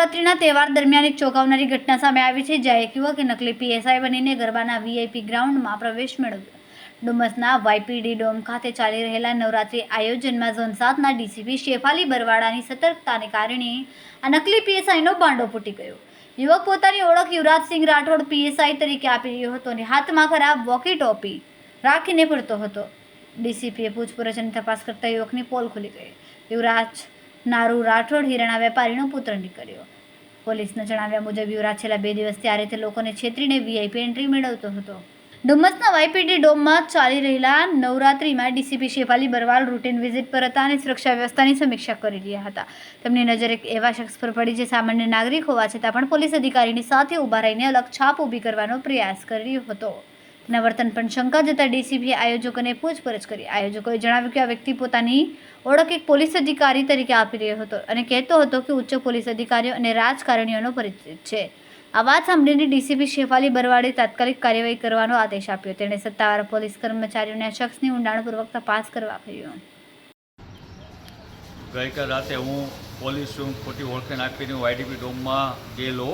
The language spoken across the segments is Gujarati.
નવરાત્રિના તહેવાર દરમિયાન એક ચોંકાવનારી ઘટના સામે આવી છે, જ્યાં એક યુવકે નકલી પીએસઆઈ બનીને ગરબાના વીઆઈપી ગ્રાઉન્ડમાં પ્રવેશ મેળવ્યો. ડુમસના વાયપીડી ડોમ ખાતે ચાલી રહેલા નવરાત્રિ આયોજનમાં ઝોન સાતના ડીસીપી શેફાલી બરવાડાની સતર્કતાને કારણે આ નકલી પીએસઆઈનો બાંડો ફૂટી ગયો. યુવક પોતાની ઓળખ યુવરાજસિંહ રાઠોડ પીએસઆઈ તરીકે આપી રહ્યો હતો અને હાથમાં ખરાબ વોકી ટોપી રાખીને ફરતો હતો. ડીસીપીએ પૂછપરછ અને તપાસ કરતા યુવકની પોલ ખુલી ગઈ. યુવરાજ નારુ રાઠોડ હિરણા વેપારીનો પુત્ર નીકળ્યો. પોલીસના જણાવ્યા મુજબ યુવરાજ છેલ્લા બે દિવસથી આ રીતે લોકોને છેતરીને વીઆઈપી એન્ટ્રી મેળવતો હતો. ડુમસના વાયપીડી ડોમમાં ચાલી રહેલા નવરાત્રિમાં DCP Shefali Barwal routine visit પર હતા અને સુરક્ષા વ્યવસ્થાની સમીક્ષા કરી રહ્યા હતા. તેમની નજર એક એવા શખ્સ પર પડી જે સામાન્ય નાગરિક હોવા છતાં પણ પોલીસ અધિકારીની સાથે ઊભા રહીને અલગ છાપ ઊભી કરવાનો પ્રયાસ કર્યો હતો. તેના વર્તન પણ શંકા જતા ડીસીપીએ આયોજકોને પૂછપરછ કરી. આયોજકોએ જણાવ્યું કે આ વ્યક્તિ પોતાની ઓળખ એક પોલીસ અધિકારી તરીકે આપી રહ્યો હતો અને કહેતો હતો કે ઉચ્ચ પોલીસ અધિકારીઓ અને રાજકારણીઓનો પરિચિત છે. આ વાત સાંભળીને ડીસીપી શેફાલી બરવાડે તાત્કાલિક કાર્યવાહી કરવાનો આદેશ આપ્યો. તેણે સત્તાવાર પોલીસ કર્મચારીઓને આ શખ્સની ઊંડાણપૂર્વક તપાસ કરવા કહ્યું. ગઈકાલ રાતે હું પોલીસ રૂમ ખોટી ઓળખાણ આપીને આઈડીપી ડોમમાં ગયેલો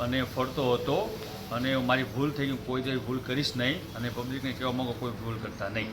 અને ફરતો હતો. અને મારી ભૂલ થઈ ગઈ કોઈ જેવી ભૂલ કરીશ નહીં. અને પબ્લિકને કહેવા માંગો કોઈ ભૂલ કરતા નહીં.